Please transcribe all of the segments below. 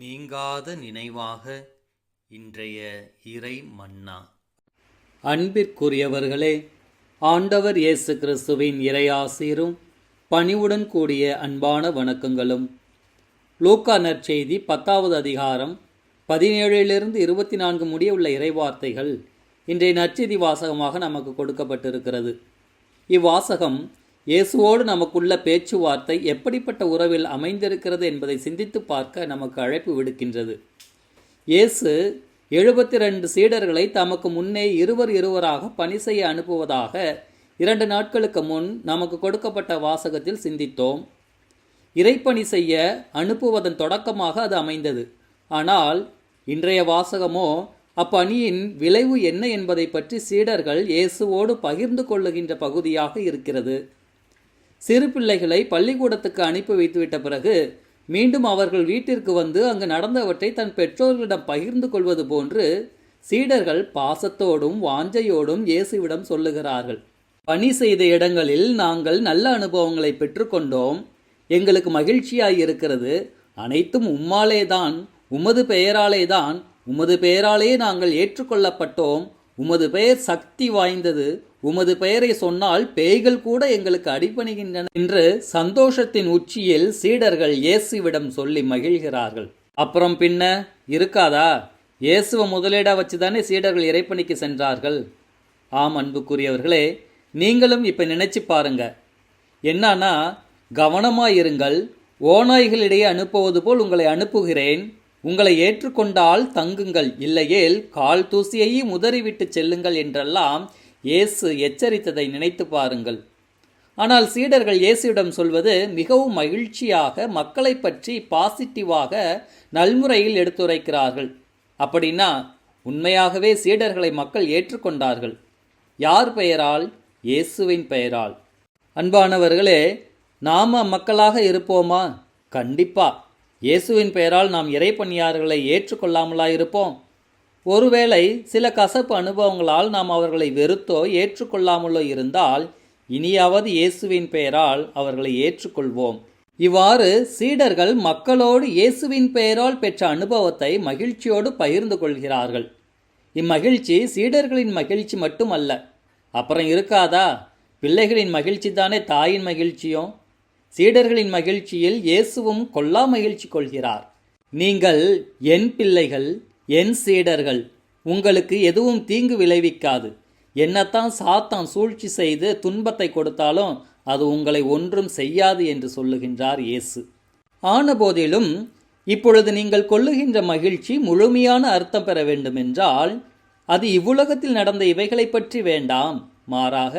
நீங்காத நினைவாக இன்றைய இறை மன்னா அன்பிற்குரியவர்களே ஆண்டவர் இயேசு கிறிஸ்துவின் இறையாசீரும் பணிவுடன் கூடிய அன்பான வணக்கங்களும். லூக்கா நற்செய்தி பத்தாவது அதிகாரம் பதினேழிலிருந்து இருபத்தி நான்கு முடிய உள்ள இறைவார்த்தைகள் இன்றைய நற்செய்தி வாசகமாக நமக்கு கொடுக்கப்பட்டிருக்கிறது. இவ்வாசகம் இயேசுவோடு நமக்குள்ள பேச்சுவார்த்தை எப்படிப்பட்ட உறவில் அமைந்திருக்கிறது என்பதை சிந்தித்து பார்க்க நமக்கு அழைப்பு விடுக்கின்றது. இயேசு எழுபத்தி ரெண்டு சீடர்களை தமக்கு முன்னே இருவர் இருவராக பணி செய்ய அனுப்புவதாக இரண்டு நாட்களுக்கு முன் நமக்கு கொடுக்கப்பட்ட வாசகத்தில் சிந்தித்தோம். இறைப்பணி செய்ய அனுப்புவதன் தொடக்கமாக அது அமைந்தது. ஆனால் இன்றைய வாசகமோ அப்பணியின் விளைவு என்ன என்பதை பற்றி சீடர்கள் இயேசுவோடு பகிர்ந்து கொள்ளுகின்ற பகுதியாக இருக்கிறது. சிறு பிள்ளைகளை பள்ளிக்கூடத்துக்கு அனுப்பி வைத்துவிட்ட பிறகு மீண்டும் அவர்கள் வீட்டிற்கு வந்து அங்கு நடந்தவற்றை தன் பெற்றோர்களிடம் பகிர்ந்து கொள்வது போன்று சீடர்கள் பாசத்தோடும் வாஞ்சையோடும் இயேசுவிடம் சொல்லுகிறார்கள் பணி செய்த இடங்களில் நாங்கள் நல்ல அனுபவங்களை பெற்றுக்கொண்டோம். எங்களுக்கு மகிழ்ச்சியாய் இருக்கிறது. அனைத்தும் உம்மாலே தான் உமது பெயராலே தான் உமது பெயராலே நாங்கள் ஏற்றுக்கொள்ளப்பட்டோம். உமது பெயர் சக்தி வாய்ந்தது. உமது பெயரை சொன்னால் பேய்கள் கூட எங்களுக்கு அடிபணிகின்றன என்று சந்தோஷத்தின் உச்சியில் சீடர்கள் இயேசுவிடம் சொல்லி மகிழ்கிறார்கள். அப்புறம் பின்ன இருக்காதா? இயேசுவை முதலீடா வச்சுதானே சீடர்கள் இறைப்பணிக்கு சென்றார்கள். ஆம் அன்புக்குரியவர்களே நீங்களும் இப்போ நினைச்சு பாருங்க. என்னன்னா கவனமாயிருங்கள். ஓநாய்களிடையே அனுப்புவது போல் உங்களை அனுப்புகிறேன். உங்களை ஏற்றுக்கொண்டால் தங்குங்கள். இல்லையேல் கால் தூசியையும் உதறிவிட்டு செல்லுங்கள் என்றெல்லாம் இயேசு எச்சரித்ததை நினைத்து பாருங்கள். ஆனால் சீடர்கள் இயேசுவிடம் சொல்வது மிகவும் மகிழ்ச்சியாக மக்களை பற்றி பாசிட்டிவாக நல்முறையில் எடுத்துரைக்கிறார்கள். அப்படின்னா உண்மையாகவே சீடர்களை மக்கள் ஏற்றுக்கொண்டார்கள். யார் பெயரால்? இயேசுவின் பெயரால். அன்பானவர்களே நாம மக்களாக இருப்போமா? கண்டிப்பா. இயேசுவின் பெயரால் நாம் இறைப்பணியாளர்களை ஏற்றுக்கொள்ளாமலா இருப்போம் ஒருவேளை சில கசப்பு அனுபவங்களால் நாம் அவர்களை வெறுத்தோ ஏற்றுக்கொள்ளாமலோ இருந்தால் இனியாவது இயேசுவின் பெயரால் அவர்களை ஏற்றுக்கொள்வோம். இவ்வாறு சீடர்கள் மக்களோடு இயேசுவின் பெயரால் பெற்ற அனுபவத்தை மகிழ்ச்சியோடு பகிர்ந்து கொள்கிறார்கள். இம்மகிழ்ச்சி சீடர்களின் மகிழ்ச்சி மட்டுமல்ல அப்புறம் இருக்காதா? பிள்ளைகளின் மகிழ்ச்சி தானே தாயின் மகிழ்ச்சியும்? சீடர்களின் மகிழ்ச்சியில் இயேசுவும் கொல்லா மகிழ்ச்சி கொள்கிறார். நீங்கள் என் பிள்ளைகள் என் சீடர்கள் உங்களுக்கு எதுவும் தீங்கு விளைவிக்காது. என்னத்தான் சாத்தான் சூழ்ச்சி செய்து துன்பத்தை கொடுத்தாலும் அது உங்களை ஒன்றும் செய்யாது என்று சொல்லுகின்றார் இயேசு. ஆனபோதிலும் இப்பொழுது நீங்கள் கொள்ளுகின்ற மகிழ்ச்சி முழுமையான அர்த்தம் பெற வேண்டுமென்றால் அது இவ்வுலகத்தில் நடந்த இவைகளை பற்றி வேண்டாம். மாறாக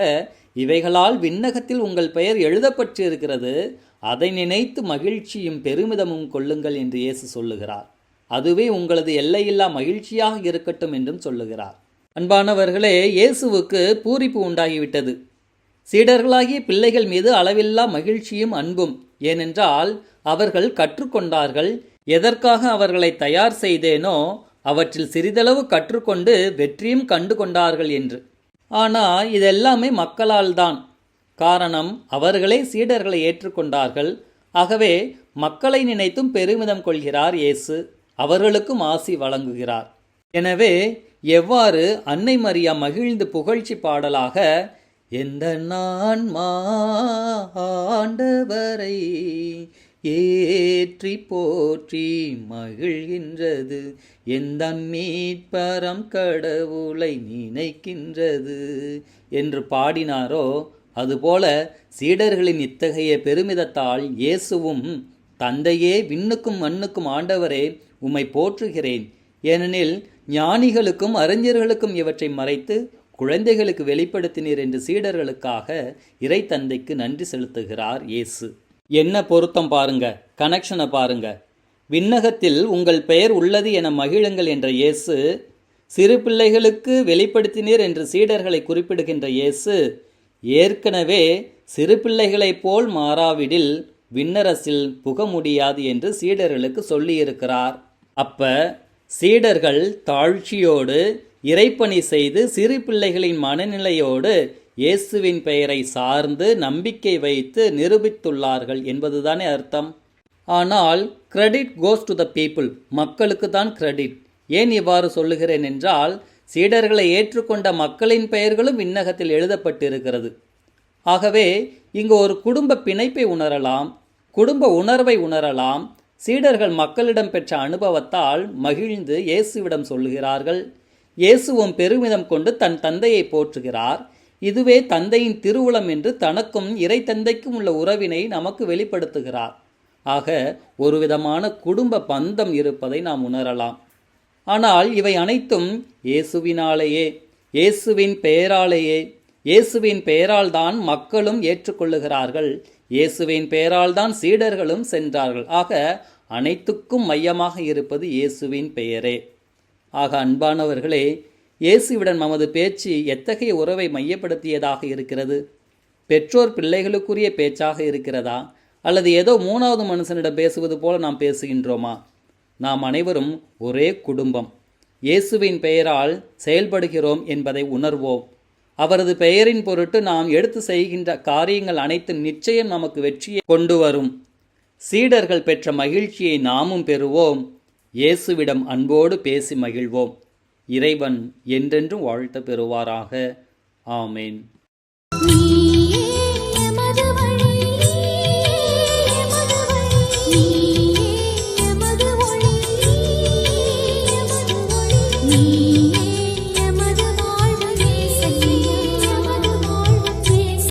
இவைகளால் விண்ணகத்தில் உங்கள் பெயர் எழுதப்பட்டிருக்கிறது. அதை நினைத்து மகிழ்ச்சியும் பெருமிதமும் கொள்ளுங்கள் என்று இயேசு சொல்லுகிறார். அதுவே உங்களது எல்லையில்லா மகிழ்ச்சியாக இருக்கட்டும் என்றும் சொல்லுகிறார். அன்பானவர்களே இயேசுவுக்கு பூரிப்பு உண்டாகிவிட்டது. சீடர்களாகிய பிள்ளைகள் மீது அளவில்லா மகிழ்ச்சியும் அன்பும் ஏனென்றால் அவர்கள் கற்றுக்கொண்டார்கள் எதற்காக அவர்களை தயார் செய்தேனோ அவற்றில் சிறிதளவு கற்றுக்கொண்டு வெற்றியும் கண்டு கொண்டார்கள் என்று. ஆனால் இதெல்லாமே மக்களால் தான். காரணம் அவர்களே சீடர்களை ஏற்றுக்கொண்டார்கள். ஆகவே மக்களை நினைத்தும் பெருமிதம் கொள்கிறார் இயேசு. அவர்களுக்கும் ஆசி வழங்குகிறார். எனவே எவ்வாறு அன்னை மரியா மகிழ்ந்து புகழ்ச்சி பாடலாக எந்த நான் ஆண்டவரை ஏற்றி போற்றி மகிழ்கின்றது. எந்த மீட்பரம் கடவுளை நினைக்கின்றது. என்று பாடினாரோ அதுபோல சீடர்களின் இத்தகைய பெருமிதத்தால் இயேசுவும் தந்தையே விண்ணுக்கும் மண்ணுக்கும் ஆண்டவரே உம்மை போற்றுகிறேன். ஏனெனில் ஞானிகளுக்கும் அறிஞர்களுக்கும் இவற்றை மறைத்து குழந்தைகளுக்கு வெளிப்படுத்தினீர் என்று சீடர்களுக்காக இறை தந்தைக்கு நன்றி செலுத்துகிறார் இயேசு. என்ன பொருத்தம் பாருங்க கனெக்ஷனை பாருங்க. விண்ணகத்தில் உங்கள் பெயர் உள்ளது என மகிழுங்கள் என்ற இயேசு சிறு பிள்ளைகளுக்கு வெளிப்படுத்தினீர் என்று சீடர்களை குறிப்பிடுகின்ற இயேசு ஏற்கனவே சிறு பிள்ளைகளைப் போல் மாறாவிடில் விண்ணரசில் புக முடியாது என்று சீடர்களுக்கு சொல்லியிருக்கிறார். அப்ப சீடர்கள் தாழ்ச்சியோடு இறைப்பணி செய்து சிறு பிள்ளைகளின் மனநிலையோடு இயேசுவின் பெயரை சார்ந்து நம்பிக்கை வைத்து நிரூபித்துள்ளார்கள் என்பதுதானே அர்த்தம்? ஆனால் credit goes to the people மக்களுக்கு தான் கிரெடிட் ஏன் இவ்வாறு சொல்லுகிறேன் என்றால் சீடர்களை ஏற்றுக்கொண்ட மக்களின் பெயர்களும் விண்ணகத்தில் எழுதப்பட்டிருக்கிறது. ஆகவே இங்கு ஒரு குடும்ப பிணைப்பை உணரலாம். குடும்ப உணர்வை உணரலாம். சீடர்கள் மக்களிடம் பெற்ற அனுபவத்தால் மகிழ்ந்து இயேசுவிடம் சொல்லுகிறார்கள். இயேசுவும் பெருமிதம் கொண்டு தன் தந்தையை போற்றுகிறார். இதுவே தந்தையின் திருவுளம் என்று தனக்கும் இறை தந்தைக்கும் உள்ள உறவினை நமக்கு வெளிப்படுத்துகிறார். ஆக ஒரு விதமான குடும்ப பந்தம் இருப்பதை நாம் உணரலாம். ஆனால் இவை அனைத்தும் இயேசுவினாலேயே இயேசுவின் பெயராலேயே இயேசுவின் பெயரால் தான் மக்களும் ஏற்றுக்கொள்ளுகிறார்கள். இயேசுவின் பெயரால் தான் சீடர்களும் சென்றார்கள். ஆக அனைத்துக்கும் மையமாக இருப்பது இயேசுவின் பெயரே. ஆக அன்பானவர்களே இயேசுவிடன் நமது பேச்சு எத்தகைய உறவை மையப்படுத்தியதாக இருக்கிறது? பெற்றோர் பிள்ளைகளுக்குரிய பேச்சாக இருக்கிறதா? அல்லது ஏதோ மூணாவது மனுஷனிடம் பேசுவது போல நாம் பேசுகின்றோமா? நாம் அனைவரும் ஒரே குடும்பம். இயேசுவின் பெயரால் செயல்படுகிறோம் என்பதை உணர்வோம். அவரது பெயரின் பொருட்டு நாம் எடுத்து செய்கின்ற காரியங்கள் அனைத்தும் நிச்சயம் நமக்கு வெற்றியை கொண்டு வரும். சீடர்கள் பெற்ற மகிழ்ச்சியை நாமும் பெறுவோம். இயேசுவிடம் அன்போடு பேசி மகிழ்வோம். இறைவன் என்றென்றும் வாழ்த்த பெறுவாராக. ஆமேன்.